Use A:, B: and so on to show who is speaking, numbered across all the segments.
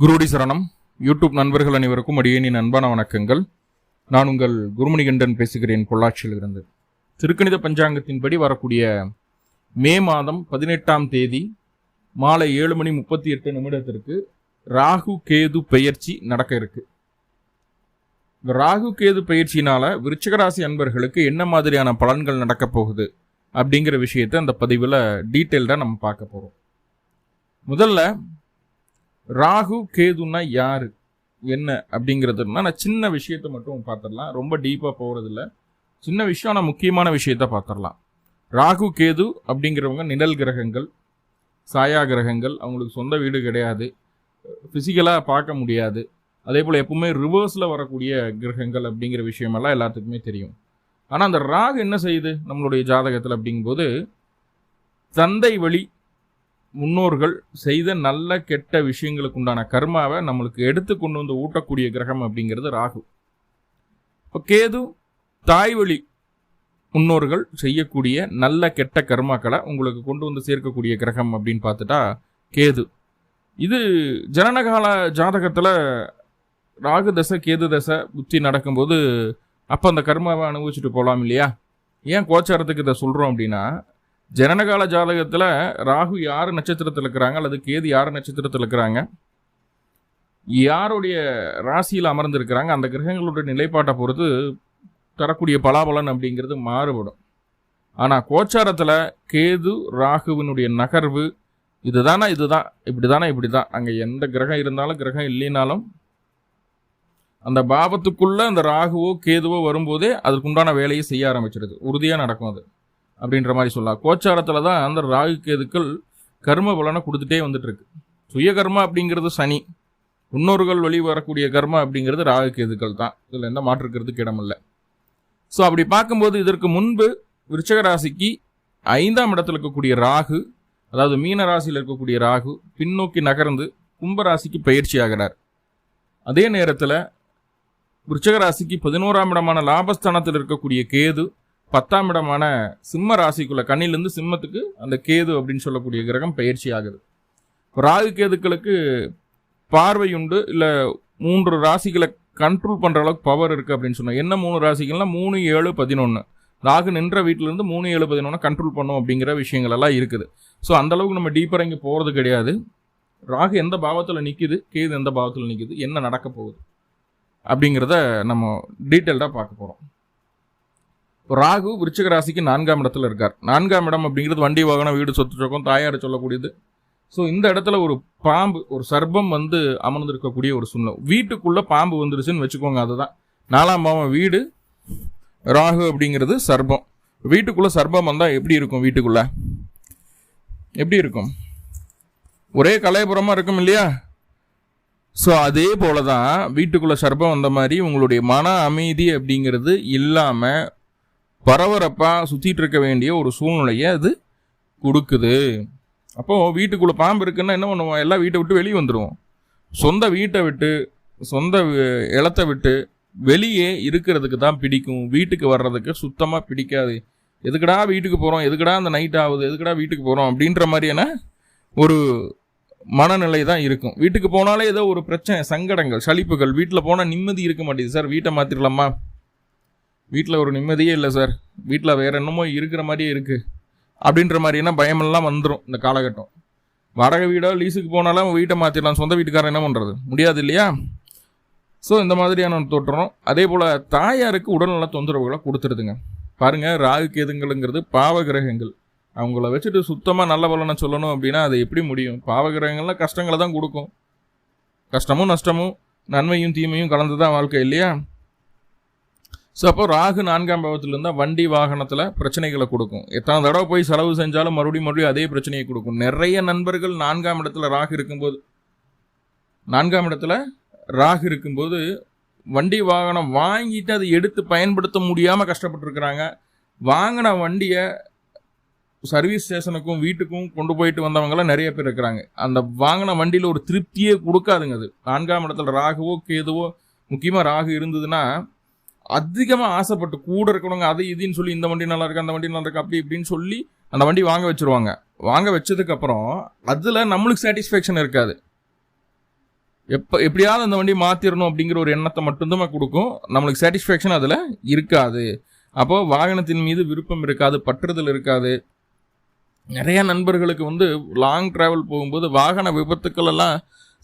A: குருடி சரணம். யூடியூப் நண்பர்கள் அனைவருக்கும் அடியேனின் அன்பான வணக்கங்கள். நான் உங்கள் குருமணிகண்டன் பேசுகிறேன் பொள்ளாச்சியில் இருந்து திருக்கணித பஞ்சாங்கத்தின்படி வரக்கூடிய மே மாதம் பதினெட்டாம் தேதி மாலை ஏழு மணி முப்பத்தி எட்டு நிமிடத்திற்கு ராகு கேது பெயர்ச்சி நடக்க இருக்கு. இந்த ராகு கேது பயிற்சியினால விருச்சகராசி அன்பர்களுக்கு என்ன மாதிரியான பலன்கள் நடக்க போகுது அப்படிங்கிற விஷயத்தை அந்த பதிவில் டீட்டெயில்டாக நம்ம பார்க்க போகிறோம் முதல்ல ராகு கேதுன்னா யாரு? என்ன? அப்படிங்கிறதுனா நான் சின்ன விஷயத்த மட்டும் பார்த்துடலாம். ரொம்ப டீப்பாக போகிறதில்ல சின்ன விஷயம் ஆனால் முக்கியமான விஷயத்த பார்த்துடலாம். ராகு கேது அப்படிங்கிறவங்க நிழல் கிரகங்கள் சாயா கிரகங்கள். அவங்களுக்கு சொந்த வீடு கிடையாது. ஃபிசிக்கலாக பார்க்க முடியாது. அதே போல் எப்பவுமே ரிவர்ஸில் வரக்கூடிய கிரகங்கள் அப்படிங்கிற விஷயமெல்லாம் எல்லாத்துக்குமே தெரியும். ஆனால் அந்த ராகு என்ன செய்யுது? நம்மளுடைய ஜாதகத்தில் அப்படிங்கும்போது தந்தை வழி முன்னோர்கள் செய்த நல்ல கெட்ட விஷயங்களுக்கு உண்டான கர்மாவை நம்மளுக்கு எடுத்து கொண்டு வந்து ஊட்டக்கூடிய கிரகம் அப்படிங்கிறது ராகு. இப்போ கேது தாய் வழி முன்னோர்கள் செய்யக்கூடிய நல்ல கெட்ட கர்மாக்களை உங்களுக்கு கொண்டு வந்து சேர்க்கக்கூடிய கிரகம் அப்படின்னு பார்த்துட்டா கேது. இது ஜனனகால ஜாதகத்தில் ராகு தசை கேது தசை புத்தி நடக்கும்போது அப்போ அந்த கர்மாவை அனுபவிச்சுட்டு போகலாம் இல்லையா? ஏன் கோச்சாரத்துக்கு இதை சொல்கிறோம் அப்படின்னா ஜனனகால ஜாதகத்தில் ராகு யார் நட்சத்திரத்தில் இருக்கிறாங்க? அல்லது கேது யார் நட்சத்திரத்தில் இருக்கிறாங்க? யாருடைய ராசியில் அமர்ந்திருக்கிறாங்க? அந்த கிரகங்களுடைய நிலைப்பாட்டை பொறுத்து தரக்கூடிய பலாபலன் அப்படிங்கிறது மாறுபடும். ஆனால் கோச்சாரத்தில் கேது ராகுவினுடைய நகர்வு இதுதானா இதுதான் இப்படி தானே இப்படி தான் அங்கே எந்த கிரகம் இருந்தாலும் கிரகம் இல்லைனாலும் அந்த பாபத்துக்குள்ளே அந்த ராகுவோ கேதுவோ வரும்போதே அதுக்குண்டான வேலையை செய்ய ஆரம்பிச்சிடுது உறுதியாக நடக்கும் அது. அப்படின்ற மாதிரி சொல்லலாம். கோச்சாரத்தில் தான் அந்த ராகு கேதுக்கள் கர்ம பலனை கொடுத்துட்டே வந்துட்டுருக்கு. சுய கர்மா அப்படிங்கிறது சனி. முன்னோர்கள் வழி வரக்கூடிய கர்மா அப்படிங்கிறது ராகு கேதுக்கள் தான். இதில் எந்த மாற்றுக்கிறதுக்கு இடமில்லை ஸோ அப்படி பார்க்கும்போது இதற்கு முன்பு விருச்சக ராசிக்கு ஐந்தாம் இடத்துல இருக்கக்கூடிய ராகு அதாவது மீன ராசியில் இருக்கக்கூடிய ராகு பின்னோக்கி நகர்ந்து கும்பராசிக்கு பயிற்சி ஆகிறார். அதே நேரத்தில் விருச்சக ராசிக்கு பதினோராம் இடமான லாபஸ்தானத்தில் இருக்கக்கூடிய கேது பத்தாம் இடமான சிம்ம ராசிக்குள்ள கண்ணிலிருந்து சிம்மத்துக்கு அந்த கேது அப்படின்னு சொல்லக்கூடிய கிரகம் பயிற்சி ஆகுது. ராகு கேதுக்களுக்கு பார்வை உண்டு இல்லை மூன்று ராசிகளை கண்ட்ரோல் பண்ணுற அளவுக்கு பவர் இருக்குது அப்படின்னு சொன்னோம் என்ன மூணு ராசிகள்னா மூணு ஏழு பதினொன்று ராகு நின்ற வீட்டிலேருந்து மூணு ஏழு பதினொன்று கண்ட்ரோல் பண்ணும் அப்படிங்கிற விஷயங்கள் எல்லாம் இருக்குது. ஸோ அந்தளவுக்கு நம்ம டீப்பராக இங்கே போகிறது கிடையாது. ராகு எந்த பாவத்தில் நிற்கிது கேது எந்த பாவத்தில் நிற்கிது என்ன நடக்க போகுது அப்படிங்கிறத நம்ம டீட்டெயில்டாக பார்க்க போகிறோம் ராகு விருச்சிக ராசிக்கு நான்காம் இடத்துல இருக்கார். நான்காம் இடம் அப்படிங்கிறது வண்டி வாகனம் வீடு சொத்து சொக்கம் தாயார் சொல்லக்கூடியது. ஸோ இந்த இடத்துல ஒரு பாம்பு ஒரு சர்ப்பம் வந்து அமர்ந்திருக்கக்கூடிய ஒரு சூழ்நிலை. வீட்டுக்குள்ளே பாம்பு வந்துருச்சுன்னு வச்சுக்கோங்க அதுதான். நாலாம் பாவம் வீடு ராகு அப்படிங்கிறது சர்ப்பம் வீட்டுக்குள்ளே சர்ப்பம் வந்தால் எப்படி இருக்கும் வீட்டுக்குள்ளே? எப்படி இருக்கும்? ஒரே கலைபுரமாக இருக்கும் இல்லையா? ஸோ அதே போல தான் வீட்டுக்குள்ளே சர்ப்பம் வந்த மாதிரி உங்களுடைய மன அமைதி அப்படிங்கிறது இல்லாமல் பரபரப்பாக சுற்றிட்டு இருக்க வேண்டிய ஒரு சூழ்நிலையை அது கொடுக்குது. அப்போது வீட்டுக்குள்ளே பாம்பு இருக்குன்னா என்ன பண்ணுவோம்? எல்லாம் வீட்டை விட்டு வெளியே வந்துடுவோம் சொந்த வீட்டை விட்டு சொந்த இடத்த விட்டு வெளியே இருக்கிறதுக்கு தான் பிடிக்கும். வீட்டுக்கு வர்றதுக்கு சுத்தமாக பிடிக்காது. எதுக்கடா வீட்டுக்கு போகிறோம் எதுக்கடா அந்த நைட் ஆகுது? எதுக்கடா வீட்டுக்கு போகிறோம் அப்படின்ற மாதிரியான ஒரு மனநிலை தான் இருக்கும். வீட்டுக்கு போனாலே ஏதோ ஒரு பிரச்சனை சங்கடங்கள் சலிப்புகள். வீட்டில் போனால் நிம்மதி இருக்க மாட்டேங்குது. சார் வீட்டை மாற்றிடலாமா வீட்டில் ஒரு நிம்மதியே இல்லை சார் வீட்டில் வேறு என்னமோ இருக்கிற மாதிரியே இருக்குது அப்படின்ற மாதிரியான பயமெல்லாம் வந்துடும் இந்த காலகட்டம். வாடகை வீடோ லீஸுக்கு போனாலும் வீட்டை மாற்றிடலாம் சொந்த வீட்டுக்காரன் என்ன பண்ணுறது முடியாது இல்லையா? ஸோ இந்த மாதிரியான தோற்றம். அதே போல் தாயாருக்கு உடல்நல தொந்தரவுகளை கொடுத்துருதுங்க. பாருங்கள் ராகு கேதுங்களுங்கிறது பாவகிரகங்கள் அவங்கள வச்சுட்டு சுத்தமாக நல்ல பலனை சொல்லணும் அப்படின்னா அது எப்படி முடியும்? பாவகிரகங்கள்லாம் கஷ்டங்களை தான் கொடுக்கும். கஷ்டமும் நஷ்டமும் நன்மையும் தீமையும் கலந்து தான் வாழ்க்கை இல்லையா? ஸோ அப்போ ராகு நான்காம் பாவத்தில் இருந்தால் வண்டி வாகனத்தில் பிரச்சனைகளை கொடுக்கும். எத்தனை தடவை போய் செலவு செஞ்சாலும் மறுபடியும் மறுபடியும் அதே பிரச்சனையை கொடுக்கும். நிறைய நண்பர்கள் நான்காம் இடத்துல ராகு இருக்கும்போது நான்காம் இடத்துல ராகு இருக்கும்போது வண்டி வாகனம் வாங்கிட்டு அதை எடுத்து பயன்படுத்த முடியாமல் கஷ்டப்பட்டுருக்குறாங்க. வாங்கின வண்டியை சர்வீஸ் ஸ்டேஷனுக்கும் வீட்டுக்கும் கொண்டு போயிட்டு வந்தவங்களாம் நிறைய பேர் இருக்கிறாங்க. அந்த வாங்கின வண்டியில் ஒரு திருப்தியே கொடுக்காதுங்க அது. நான்காம் இடத்துல ராகுவோ கேதுவோ முக்கியமாக ராகு இருந்ததுன்னா அதிகமாக ஆசைப்பட்டு கூட இருக்கணுங்க அது இதுன்னு சொல்லி இந்த வண்டி நல்லா இருக்கு அந்த வண்டி நல்லா இருக்கு அப்படி இப்படின்னு சொல்லி அந்த வண்டி வாங்க வச்சுருவாங்க. வாங்க வச்சதுக்கப்புறம் அதில் நம்மளுக்கு சாட்டிஸ்ஃபேக்ஷன் இருக்காது. எப்போ எப்படியாவது அந்த வண்டி மாற்றிடணும் அப்படிங்கிற ஒரு எண்ணத்தை மட்டும்தான் கொடுக்கும். நம்மளுக்கு சாட்டிஸ்ஃபேக்ஷன் அதில் இருக்காது. அப்போது வாகனத்தின் மீது விருப்பம் இருக்காது பற்றுதல் இருக்காது. நிறையா நண்பர்களுக்கு வந்து லாங் ட்ராவல் போகும்போது வாகன விபத்துக்கள் எல்லாம்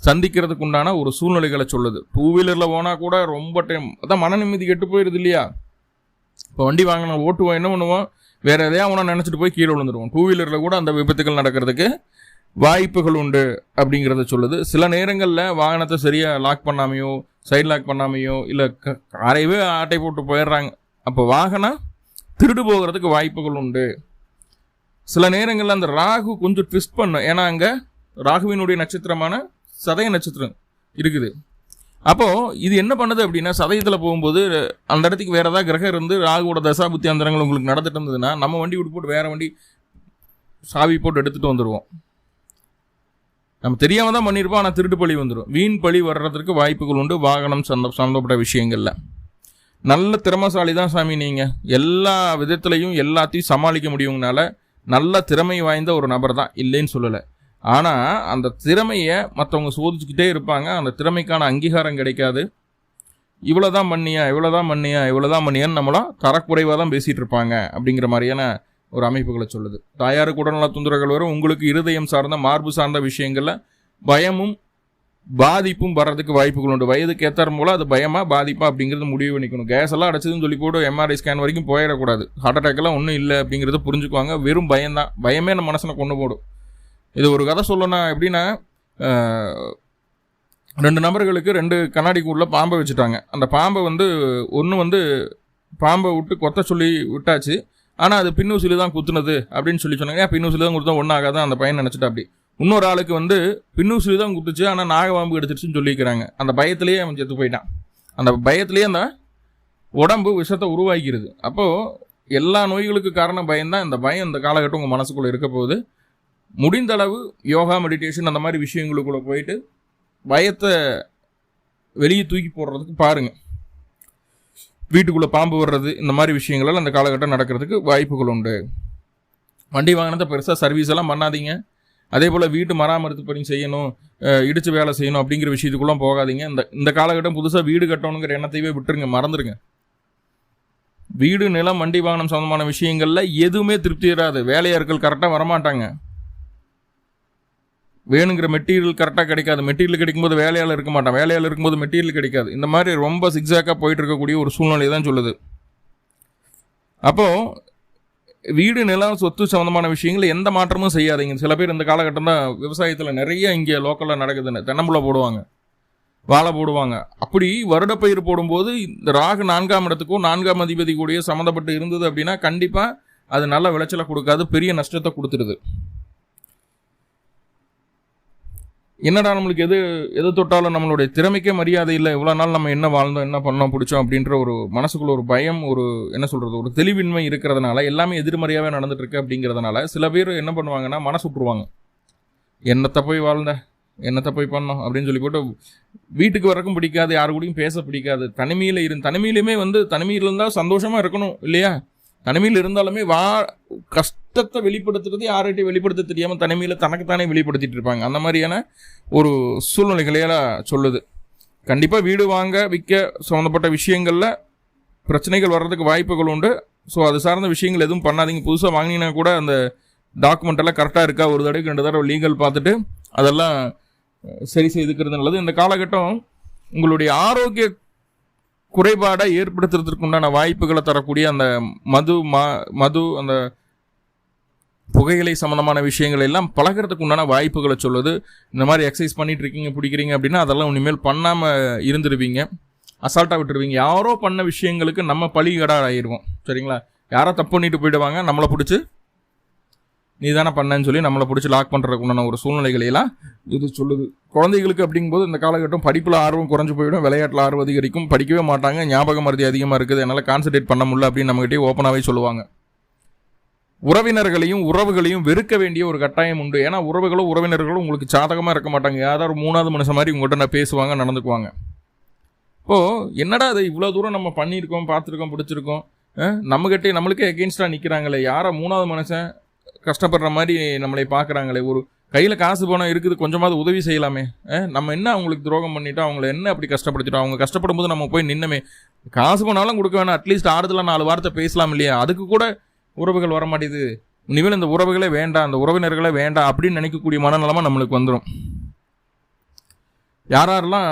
A: சந்திக்கிறதுக்கு உண்டான ஒரு சூழ்நிலைகளை சொல்லுது. டூ வீலரில் போனால் கூட ரொம்ப டைம் அதான் மன நிம்மதி கெட்டு போயிடுது இல்லையா? இப்போ வண்டி வாங்கின ஓட்டுவோம் என்ன பண்ணுவோம்? வேறு எதையா அவனை நினச்சிட்டு போய் கீழே விழுந்துருவோம். டூ வீலரில் கூட அந்த விபத்துகள் நடக்கிறதுக்கு வாய்ப்புகள் உண்டு அப்படிங்கிறத சொல்லுது. சில நேரங்களில் வாகனத்தை சரியாக லாக் பண்ணாமையோ சைடு லாக் பண்ணாமையோ இல்லை காரையவே ஆட்டை போட்டு போயிடுறாங்க. அப்போ வாகனம் திருடு போகிறதுக்கு வாய்ப்புகள் உண்டு. சில நேரங்களில் அந்த ராகு கொஞ்சம் ட்விஸ்ட் பண்ணும். ஏன்னா அங்கே ராகுவினுடைய நட்சத்திரமான சதய நட்சத்திரம் இருக்குது. அப்போது இது என்ன பண்ணுது அப்படின்னா சதயத்தில் போகும்போது அந்த இடத்துக்கு வேறு ஏதாவது கிரகம் இருந்து ராகுவோட தசா புத்தி அந்தரங்கள் உங்களுக்கு நடந்துட்டு இருந்ததுன்னா நம்ம வண்டி விட்டு போட்டு வேறு வண்டி சாவி போட்டு எடுத்துகிட்டு வந்துடுவோம் நம்ம தெரியாமல் தான் பண்ணியிருப்போம் ஆனால் திருட்டு பழி வந்துடும் வீண் பழி வர்றதுக்கு வாய்ப்புகள் உண்டு வாகனம் சந்த சம்மந்தப்பட்ட விஷயங்களில். நல்ல திறமசாலி தான் சாமி நீங்கள் எல்லா விதத்துலையும் எல்லாத்தையும் சமாளிக்க முடியுங்கனால நல்ல திறமை வாய்ந்த ஒரு நபர் தான். இல்லைன்னு சொல்லலை. ஆனால் அந்த திறமையை மற்றவங்க சோதிச்சுக்கிட்டே இருப்பாங்க. அந்த திறமைக்கான அங்கீகாரம் கிடைக்காது. இவ்வளோ தான் பண்ணியா இவ்வளோ தான் பண்ணியா இவ்வளோ தான் பண்ணியான்னு நம்மளாம் தரக்குறைவாக தான் பேசிகிட்டு இருப்பாங்க அப்படிங்கிற மாதிரியான ஒரு அமைப்புகளை சொல்லுது. தாயாருக்கு உடல்நல தொந்தரவுகள் வரும். உங்களுக்கு இருதயம் சார்ந்த மார்பு சார்ந்த விஷயங்களில் பயமும் பாதிப்பும் வர்றதுக்கு வாய்ப்புகள் உண்டு. வயதுக்கு ஏற்றார் போல அது பயமா பாதிப்பா அப்படிங்கிறது முடிவு பண்ணிக்கணும். கேஸ் எல்லாம் அடைச்சதுன்னு சொல்லி போட்டு எம்ஆர்ஐ ஸ்கேன் வரைக்கும் போயிடக்கூடாது. ஹார்ட் அட்டாக் எல்லாம் ஒன்றும் இல்லை அப்படிங்கிறத புரிஞ்சுக்குவாங்க. வெறும் பயம்தான். பயமே நம்ம மனசனை கொண்டு போடும். இது ஒரு கதை சொல்லணும் எப்படின்னா ரெண்டு நபர்களுக்கு ரெண்டு கண்ணாடிக்குள்ளே பாம்பை வச்சுட்டாங்க. அந்த பாம்பை வந்து ஒன்று வந்து பாம்பை விட்டு கொத்த சொல்லி விட்டாச்சு. ஆனால் அது பின்னூசிலி தான் குத்துனது அப்படின்னு சொல்லி சொன்னாங்க. ஏன் பின்னூசிலி தான் கொடுத்தா ஒன்றாகாதான் அந்த பையன் நினச்சிட்டு அப்படி. இன்னொரு ஆளுக்கு வந்து பின்னூசிலி தான் குத்துச்சு. ஆனால் நாகபாம்பு எடுத்துருச்சுன்னு சொல்லிக்கிறாங்க. அந்த பயத்திலேயே அவன் செத்து போயிட்டான். அந்த பயத்திலேயே அந்த உடம்பு விஷத்தை உருவாக்கிறது அப்போது எல்லா நோய்களுக்கு காரணம் பயம்தான். இந்த பயம் இந்த காலகட்டம் உங்கள் மனசுக்குள்ளே இருக்க போகுது. முடிந்த அளவு யோகா மெடிடேஷன் அந்த மாதிரி விஷயங்களுக்குள்ளே போயிட்டு பயத்தை வெளியே தூக்கி போடுறதுக்கு பாருங்கள் வீட்டுக்குள்ளே பாம்பு வர்றது இந்த மாதிரி விஷயங்களால் அந்த காலகட்டம் நடக்கிறதுக்கு வாய்ப்புகள் உண்டு. வண்டி வாங்கினதை பெருசாக சர்வீஸ் எல்லாம் பண்ணாதீங்க. அதே போல் வீட்டு மராமரித்து பணி செய்யணும் இடித்து வேலை செய்யணும் அப்படிங்கிற விஷயத்துக்குள்ளே போகாதீங்க. இந்த இந்த காலகட்டம் புதுசாக வீடு கட்டணுங்கிற எண்ணத்தையே விட்டுருங்க மறந்துடுங்க வீடு நிலம் வண்டி வாகனம் சம்மந்தமான விஷயங்களில் எதுவுமே திருப்தி தராது வேலையாட்கள் கரெக்டாக வரமாட்டாங்க. வேணுங்கிற மெட்டீரியல் கரெக்டாக கிடைக்காது. மெட்டீரியல் கிடைக்கும்போது வேலையால் இருக்க மாட்டான். வேலையால் இருக்கும்போது மெட்டீரியல் கிடைக்காது. இந்த மாதிரி ரொம்ப சிக்ஸாக்காக போயிட்டு இருக்கக்கூடிய ஒரு சூழ்நிலை தான் சொல்லுது. அப்போது வீடு நிலம் சொத்து சம்மந்தமான விஷயங்கள் எந்த மாற்றமும் செய்யாதீங்க. சில பேர் இந்த காலகட்டம் தான் விவசாயத்தில் நிறைய இங்கே லோக்கலில் நடக்குதுன்னு. தென்னம்புல போடுவாங்க. வாழை போடுவாங்க. அப்படி வருடப்பயிர் போடும்போது இந்த ராகு நான்காம் இடத்துக்கும் நான்காம் அதிபதி கூடிய சம்மந்தப்பட்டு இருந்தது அப்படின்னா கண்டிப்பாக அது நல்ல விளைச்சலை கொடுக்காது பெரிய நஷ்டத்தை கொடுத்துருது என்னடா நம்மளுக்கு எது எது தொட்டாலும் நம்மளுடைய திறமைக்கே மரியாதை இல்லை. இவ்வளோ நாள் நம்ம என்ன வாழ்ந்தோம் என்ன பண்ணோம் பிடிச்சோம் அப்படின்ற ஒரு மனசுக்குள்ள ஒரு பயம் ஒரு என்ன சொல்கிறது ஒரு தெளிவின்மை இருக்கிறதுனால எல்லாமே எதிர்மறையாகவே நடந்துட்டு இருக்கு அப்படிங்கிறதுனால சில பேர் என்ன பண்ணுவாங்கன்னா மனசு விட்டுருவாங்க. என்னத்தை போய் வாழ்ந்த? என்னத்தை போய் பண்ணோம்? அப்படின்னு சொல்லி போட்டு வீட்டுக்கு வரக்கும் பிடிக்காது யாரு கூடயும் பேச பிடிக்காது. தனிமையில் இரு தனிமையிலுமே வந்து தனிமையில் இருந்தால் சந்தோஷமாக இருக்கணும் இல்லையா? தனிமையில் இருந்தாலுமே வா கஷ்டத்தை வெளிப்படுத்துறது யார்கிட்டையும் வெளிப்படுத்த தெரியாமல் தனிமையில் தனக்குத்தானே வெளிப்படுத்திட்டு இருப்பாங்க. அந்த மாதிரியான ஒரு சூழ்நிலைகளையெல்லாம் சொல்லுது. கண்டிப்பாக வீடு வாங்க விற்க சம்மந்தப்பட்ட விஷயங்களில் பிரச்சனைகள் வர்றதுக்கு வாய்ப்புகள் உண்டு. ஸோ அது சார்ந்த விஷயங்கள் எதுவும் பண்ணாதீங்க. புதுசாக வாங்கினீங்கன்னா கூட அந்த டாக்குமெண்ட் எல்லாம் கரெக்டாக இருக்கா? ஒரு தடவைக்கு ரெண்டு தடவை லீகல் பார்த்துட்டு அதெல்லாம் சரி செய்துக்கிறது நல்லது. இந்த காலகட்டம் உங்களுடைய ஆரோக்கிய குறைபாடை ஏற்படுத்துறதுக்கு உண்டான வாய்ப்புகளை தரக்கூடிய அந்த மது மா மது அந்த புகையிலை சம்மந்தமான விஷயங்கள் எல்லாம் பழகிறதுக்கு உண்டான வாய்ப்புகளை சொல்லுது. இந்த மாதிரி எக்ஸசைஸ் பண்ணிட்டு இருக்கீங்க பிடிக்கிறீங்க அப்படின்னா அதெல்லாம் இனிமேல் பண்ணாமல் இருந்துருவீங்க. அசால்ட்டாக விட்டுருவீங்க. யாரோ பண்ண விஷயங்களுக்கு நம்ம பழிகடா ஆகிடுவோம் சரிங்களா? யாரோ தப்பு பண்ணிட்டு போயிடுவாங்க நம்மளை பிடிச்சி நீ தானே பண்ணேன்னு சொல்லி நம்மளை பிடிச்சி லாக் பண்ணுறதுக்கு உண்டான ஒரு சூழ்நிலைகளையெல்லாம் இது சொல்லுது. குழந்தைகளுக்கு அப்படிங்கும்போது இந்த காலகட்டம் படிப்பில் ஆர்வம் குறைஞ்சு போயிடும் விளையாட்டில் ஆர்வம் அதிகரிக்கும். படிக்கவே மாட்டாங்க ஞாபக மருதி அதிகமாக இருக்குது. என்னால் கான்சன்ட்ரேட் பண்ண முடியல அப்படின்னு நம்மகிட்டே ஓப்பனாகவே சொல்லுவாங்க. உறவினர்களையும் உறவுகளையும் வெறுக்க வேண்டிய ஒரு கட்டாயம் உண்டு. ஏன்னா உறவுகளும் உறவினர்களும் உங்களுக்கு சாதகமாக இருக்க மாட்டாங்க. யாராவது ஒரு மூணாவது மனுஷன் மாதிரி உங்கள்கிட்ட நான் பேசுவாங்க நடந்துக்குவாங்க. இப்போது என்னடா அதை இவ்வளோ தூரம் நம்ம பண்ணியிருக்கோம் பார்த்துருக்கோம் பிடிச்சிருக்கோம்? நம்மகிட்டே நம்மளுக்கே எகெயின்ஸ்டாக நிற்கிறாங்களே யாரை மூணாவது மனுஷன்? கஷ்டப்படுற மாதிரி நம்மளை பார்க்குறாங்களே. ஒரு கையில் காசு போனால் இருக்குது கொஞ்சமாவது உதவி செய்யலாமே. நம்ம என்ன அவங்களுக்கு துரோகம் பண்ணிட்டோம்? அவங்கள என்ன அப்படி கஷ்டப்படுத்திட்டோம்? அவங்க கஷ்டப்படும் போது நம்ம போய் நின்னமே. காசு போனாலும் கொடுக்க வேணாம். அட்லீஸ்ட் ஆறுதலாக நாலு வார்த்தை பேசலாம் இல்லையா? அதுக்கு கூட உறவுகள் வர மாட்டேது இனிமேல் இந்த உறவுகளே வேண்டாம். அந்த உறவினர்களே வேண்டாம் அப்படின்னு நினைக்கக்கூடிய மனநலமாக நம்மளுக்கு வந்துடும் யாரெல்லாம்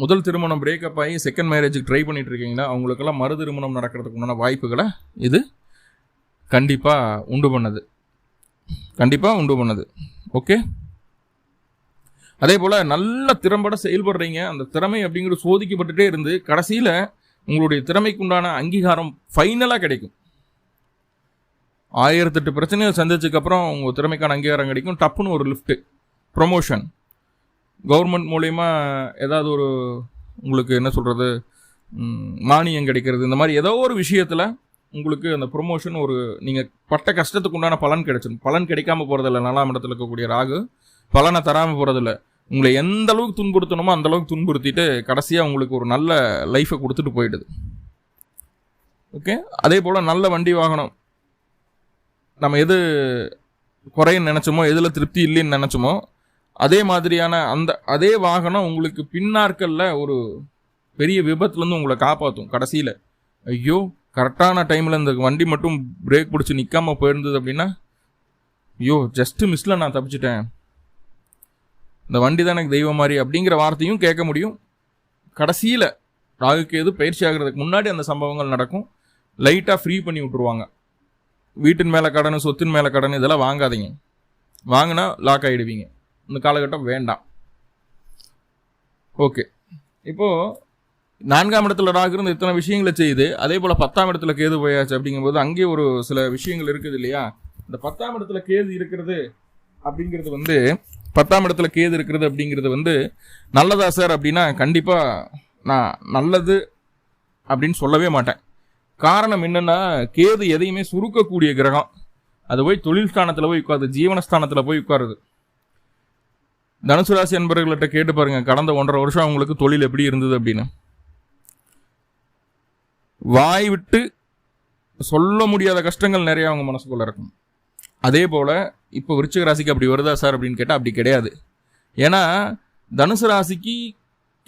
A: முதல் திருமணம் பிரேக்கப் ஆகி செகண்ட் மேரேஜுக்கு ட்ரை பண்ணிட்டு இருக்கீங்களா அவங்களுக்கெல்லாம் மறு திருமணம் நடக்கிறதுக்கு உண்டான வாய்ப்புகளை இது? கண்டிப்பாக உண்டு பண்ணுது. கண்டிப்பாக உண்டு பண்ணுது. ஓகே அதே போல் நல்ல திறம்பட செயல்படுறீங்க. அந்த திறமை அப்படிங்கிறது சோதிக்கப்பட்டுட்டே இருந்து கடைசியில் உங்களுடைய திறமைக்கு உண்டான அங்கீகாரம் ஃபைனலாக கிடைக்கும். ஆயிரத்தெட்டு பிரச்சனையை சந்திச்சதுக்கப்புறம் உங்கள் திறமைக்கான அங்கீகாரம் கிடைக்கும். டப்புன்னு ஒரு லிஃப்ட்டு ப்ரொமோஷன் கவர்மெண்ட் மூலயமா ஏதாவது ஒரு உங்களுக்கு என்ன சொல்கிறது மானியம் கிடைக்கிறது. இந்த மாதிரி ஏதோ ஒரு விஷயத்தில் உங்களுக்கு அந்த ப்ரொமோஷன் ஒரு நீங்கள் பட்ட கஷ்டத்துக்கு உண்டான பலன் கிடைச்சிடும் பலன் கிடைக்காம போகிறதில்ல நாலாம் இடத்துல இருக்கக்கூடிய ராகு பலனை தராமல் போகிறதில்ல உங்களை எந்த அளவுக்கு துன்புறுத்தணுமோ அந்த அளவுக்கு துன்புறுத்திட்டு கடைசியாக உங்களுக்கு ஒரு நல்ல லைஃப்பை கொடுத்துட்டு போயிடுது. ஓகே அதே போல் நல்ல வண்டி வாகனம். நம்ம எது குறைன்னு நினச்சோமோ எதில் திருப்தி இல்லைன்னு நினச்சோமோ அதே மாதிரியான அந்த அதே வாகனம் உங்களுக்கு பின்னாட்களில் ஒரு பெரிய விபத்துலேருந்து உங்களை காப்பாற்றும் கடைசியில். ஐயோ கரெக்டான டைமில் இந்த வண்டி மட்டும் பிரேக் பிடிச்சி நிற்காமல் போயிருந்தது அப்படின்னா ஐயோ ஜஸ்ட்டு மிஸ்ஸில் நான் தப்பிச்சிட்டேன். இந்த வண்டி தான் எனக்கு தெய்வம் மாதிரி அப்படிங்கிற வார்த்தையும் கேட்க முடியும். கடைசியில் ராகுக்கு எது பயிற்சி ஆகிறதுக்கு முன்னாடி அந்த சம்பவங்கள் நடக்கும். லைட்டாக ஃப்ரீ பண்ணி விட்ருவாங்க வீட்டின் மேலே கடன் சொத்தின் மேலே கடன் இதெல்லாம் வாங்காதீங்க. வாங்கினா லாக் ஆகிடுவீங்க இந்த காலகட்டம் வேண்டாம். ஓகே இப்போது நான்காம் இடத்துல ராகு இருந்து இத்தனை விஷயங்களை செய்யுது அதே போல் பத்தாம் இடத்துல கேது போயாச்சு அப்படிங்கும்போது அங்கே ஒரு சில விஷயங்கள் இருக்குது இல்லையா? இந்த பத்தாம் இடத்துல கேது இருக்கிறது அப்படிங்கிறது வந்து பத்தாம் இடத்துல கேது இருக்கிறது அப்படிங்கிறது வந்து நல்லதா சார் அப்படின்னா கண்டிப்பாக நான் நல்லது அப்படின்னு சொல்லவே மாட்டேன். காரணம் என்னென்னா கேது எதையுமே சுருக்கக்கூடிய கிரகம். அது போய் தொழில் ஸ்தானத்தில் போய் உட்காருது ஜீவனஸ்தானத்தில் போய் உட்காருது. தனுசு ராசி என்பவர்கள்ட்ட கேட்டு பாருங்கள் கடந்த ஒன்றரை வருஷம் அவங்களுக்கு தொழில் எப்படி இருந்தது அப்படின்னு. வாய் விட்டு சொல்ல முடியாத கஷ்டங்கள் நிறைய அவங்க மனசுக்குள்ள இருக்கும். அதே போல் இப்போ விருச்சிக ராசிக்கு அப்படி வருதா சார் அப்படின்னு கேட்டால் அப்படி கிடையாது. ஏன்னா தனுசு ராசிக்கு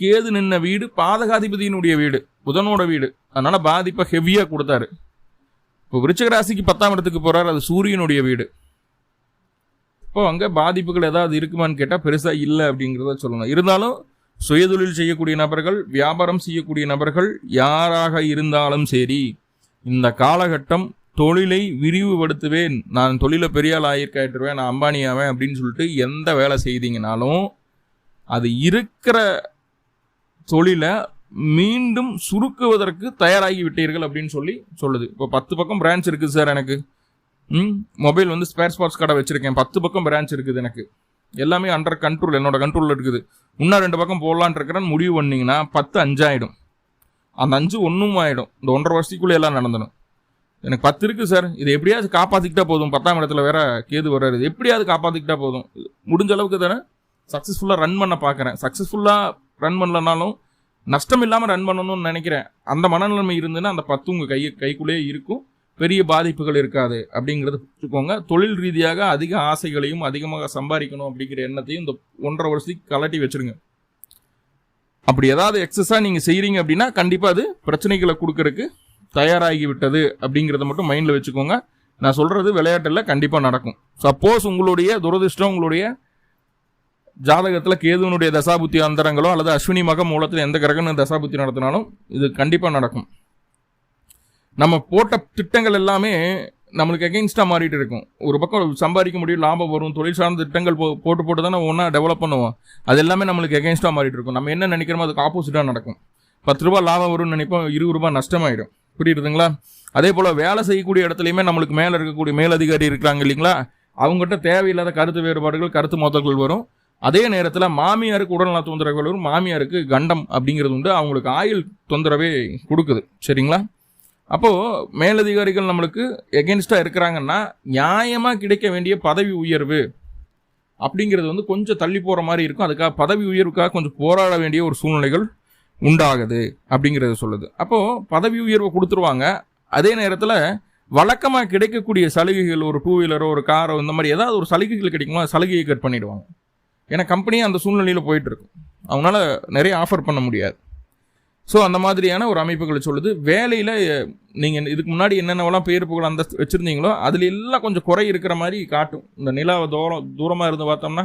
A: கேது நின்ன வீடு பாதகாதிபதியினுடைய வீடு புதனோட வீடு. அதனால பாதிப்பை ஹெவியாக கொடுத்தாரு. இப்போ விருச்சிக ராசிக்கு பத்தாம் இடத்துக்கு போறாரு அது சூரியனுடைய வீடு. இப்போ அங்கே பாதிப்புகள் ஏதாவது இருக்குமான்னு கேட்டால் பெருசாக இல்லை அப்படிங்கிறத சொல்லணும். இருந்தாலும் சுயதொழில் செய்யக்கூடிய நபர்கள் வியாபாரம் செய்யக்கூடிய நபர்கள் யாராக இருந்தாலும் சரி இந்த காலகட்டம் தொழிலை விரிவுபடுத்துவேன் நான் தொழிலை பெரிய ஆள் ஆயிருக்காயிட்டுருவேன் நான் அம்பானி ஆவேன் அப்படின்னு சொல்லிட்டு எந்த வேலை செய்தீங்கனாலும் அது இருக்கிற தொழிலை மீண்டும் சுருக்குவதற்கு தயாராகி விட்டீர்கள் அப்படின்னு சொல்லி சொல்லுது. இப்போ பத்து பக்கம் பிரான்ச் இருக்குது சார் எனக்கு. ம் மொபைல் வந்து ஸ்பேர் ஸ்பாட்ஸ் கடை வச்சுருக்கேன். பத்து பக்கம் பிரான்ச் இருக்குது எனக்கு. எல்லாமே அண்டர் கண்ட்ரோல் என்னோட கண்ட்ரோலில் இருக்குது. இன்னும் ரெண்டு பக்கம் போடலான் இருக்கிறேன்னு முடிவு பண்ணிங்கன்னா பத்து அஞ்சாயிடும் அந்த அஞ்சு ஒன்றும் ஆகிடும் இந்த ஒன்றரை வருஷத்துக்குள்ளே எல்லாம் நடந்துடும். எனக்கு பத்து இருக்குது சார் இது எப்படியாவது காப்பாற்றிக்கிட்டா போதும். பத்தாம் இடத்துல வேற கேது வர்றாரு. இது எப்படியாவது காப்பாற்றிக்கிட்டா போதும். முடிஞ்ச அளவுக்கு தானே சக்ஸஸ்ஃபுல்லாக ரன் பண்ண பார்க்குறேன். சக்ஸஸ்ஃபுல்லாக ரன் பண்ணலனாலும் நஷ்டம் இல்லாமல் ரன் பண்ணணும்னு நினைக்கிறேன். அந்த மனநிலைமை இருந்துன்னா அந்த பத்து உங்கள் கை கைக்குள்ளேயே இருக்கும். பெரிய பாதிப்புகள் இருக்காது அப்படிங்கிறத புரிஞ்சுக்கோங்க. தொழில் ரீதியாக அதிக ஆசைகளையும் அதிகமாக சம்பாதிக்கணும் அப்படிங்கிற எண்ணத்தையும் இந்த ஒன்றரை வருஷத்துக்கு கலட்டி வச்சிருங்க. அப்படி ஏதாவது எக்ஸஸாக நீங்கள் செய்கிறீங்க அப்படின்னா கண்டிப்பாக அது பிரச்சனைகளை கொடுக்கறதுக்கு தயாராகி விட்டது அப்படிங்கிறத மட்டும் மைண்டில் வச்சுக்கோங்க. நான் சொல்கிறது விளையாட்டில் கண்டிப்பாக நடக்கும். சப்போஸ் உங்களுடைய துரதிர்ஷ்டம் உங்களுடைய ஜாதகத்தில் கேதுவனுடைய தசாபுத்தி அந்தரங்களோ அல்லது அஸ்வினி மக மூலத்தில் எந்த கிரகணம் தசாபுத்தி நடத்தினாலும் இது கண்டிப்பாக நடக்கும். நம்ம போட்ட திட்டங்கள் எல்லாமே நம்மளுக்கு எகெயின்ஸ்டாக மாறிட்டு இருக்கும். ஒரு பக்கம் சம்பாதிக்க முடியும் லாபம் வரும் தொழில் சார்ந்த திட்டங்கள் போ போட்டு போட்டு தானே ஒன்றா டெவலப் பண்ணுவோம். அது எல்லாமே நம்மளுக்கு எகெயின்ஸ்டாக மாறிட்டு இருக்கும். நம்ம என்ன நினைக்கிறோமோ அதுக்கு ஆப்போசிட்டாக நடக்கும். பத்து ரூபா லாபம் வரும்னு நினைப்போம் இருபது ரூபாய் நஷ்டமாயிடும். புரியுதுங்களா அதே போல் வேலை செய்யக்கூடிய இடத்துலையுமே நம்மளுக்கு மேலே இருக்கக்கூடிய மேலதிகாரி இருக்கிறாங்க இல்லைங்களா? அவங்ககிட்ட தேவையில்லாத கருத்து வேறுபாடுகள் கருத்து மோதல்கள் வரும். அதே நேரத்தில் மாமியாருக்கு உடல்நல தொந்தரவுகள் வரும். மாமியாருக்கு கண்டம் அப்படிங்கிறது உண்டு. அவங்களுக்கு ஆயுள் தொந்தரவே கொடுக்குது. சரிங்களா? அப்போது மேலதிகாரிகள் நம்மளுக்கு எகென்ஸ்டாக இருக்கிறாங்கன்னா நியாயமாக கிடைக்க வேண்டிய பதவி உயர்வு அப்படிங்கிறது வந்து கொஞ்சம் தள்ளி போகிற மாதிரி இருக்கும். அதுக்காக பதவி உயர்வுக்காக கொஞ்சம் போராட வேண்டிய ஒரு சூழ்நிலைகள் உண்டாகுது அப்படிங்கிறத சொல்லுது. அப்போது பதவி உயர்வை கொடுத்துருவாங்க. அதே நேரத்தில் வழக்கமாக கிடைக்கக்கூடிய சலுகைகள் ஒரு டூ வீலரோ ஒரு காரோ இந்த மாதிரி ஏதாவது ஒரு சலுகைகள் கிடைக்குமோ? சலுகையை கட் பண்ணிடுவாங்க. ஏன்னா கம்பெனியும் அந்த சூழ்நிலையில் போயிட்டுருக்கும் அவங்களால நிறைய ஆஃபர் பண்ண முடியாது. ஸோ அந்த மாதிரியான ஒரு அமைப்புகளை சொல்லுது. வேலையில் நீங்கள் இதுக்கு முன்னாடி என்னென்னவெல்லாம் பேர் புகழ் அந்த வச்சுருந்தீங்களோ அதில் எல்லாம் கொஞ்சம் குறை இருக்கிற மாதிரி காட்டும். இந்த நிலாவை தூரம் தூரமாக இருந்து பார்த்தோம்னா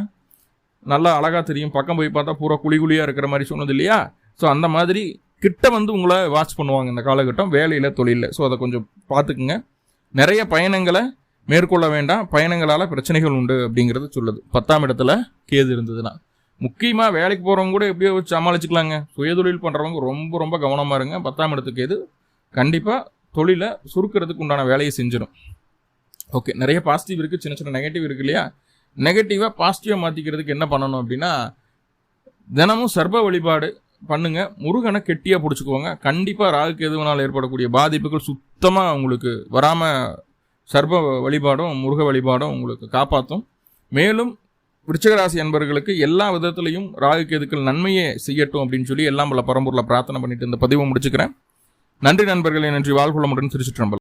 A: நல்லா அழகாக தெரியும். பக்கம் போய் பார்த்தா பூரா குழி குழியாக இருக்கிற மாதிரி சொன்னது இல்லையா? ஸோ அந்த மாதிரி கிட்ட வந்து உங்களை வாட்ச் பண்ணுவாங்க இந்த காலகட்டம் வேலையில் தொழிலில். ஸோ அதை கொஞ்சம் பார்த்துக்குங்க. நிறைய பயணங்களை மேற்கொள்ள வேண்டாம். பயணங்களால் பிரச்சனைகள் உண்டு அப்படிங்கிறது சொல்லுது. பத்தாம் இடத்துல கேது இருந்ததுன்னா. முக்கியமாக வேலைக்கு போகிறவங்க கூட எப்படியோ வச்சு சமாளிச்சுக்கலாங்க. சுயதொழில் பண்ணுறவங்க ரொம்ப ரொம்ப கவனமாக இருங்க. பத்தாம் இடத்துக்கு எது? கண்டிப்பாக தொழிலை சுருக்கிறதுக்கு உண்டான வேலையை செஞ்சிடும் ஓகே நிறைய பாசிட்டிவ் இருக்குது சின்ன சின்ன நெகட்டிவ் இருக்கு இல்லையா? நெகட்டிவாக பாசிட்டிவாக மாற்றிக்கிறதுக்கு என்ன பண்ணணும் அப்படின்னா தினமும் சர்ப வழிபாடு பண்ணுங்க. முருகனை கெட்டியாக பிடிச்சிக்கோங்க கண்டிப்பாக ராகுக்கு எதுவனால் ஏற்படக்கூடிய பாதிப்புகள் சுத்தமாக உங்களுக்கு வராமல் சர்ப வழிபாடும் முருக வழிபாடும் உங்களுக்கு காப்பாற்றும் மேலும் விருச்சகராசி அன்பர்களுக்கு எல்லா விதத்துலையும் ராகு கேதுக்கள் நன்மையே செய்யட்டும் அப்படின்னு சொல்லி எல்லாம் பல பரம்பூரில் பிரார்த்தனை பண்ணிட்டு இந்த பதிவை முடிச்சுக்கிறேன். நன்றி நண்பர்களே நன்றி. வாழ்குளமுடன் திருச்சிற்றம்பலம்.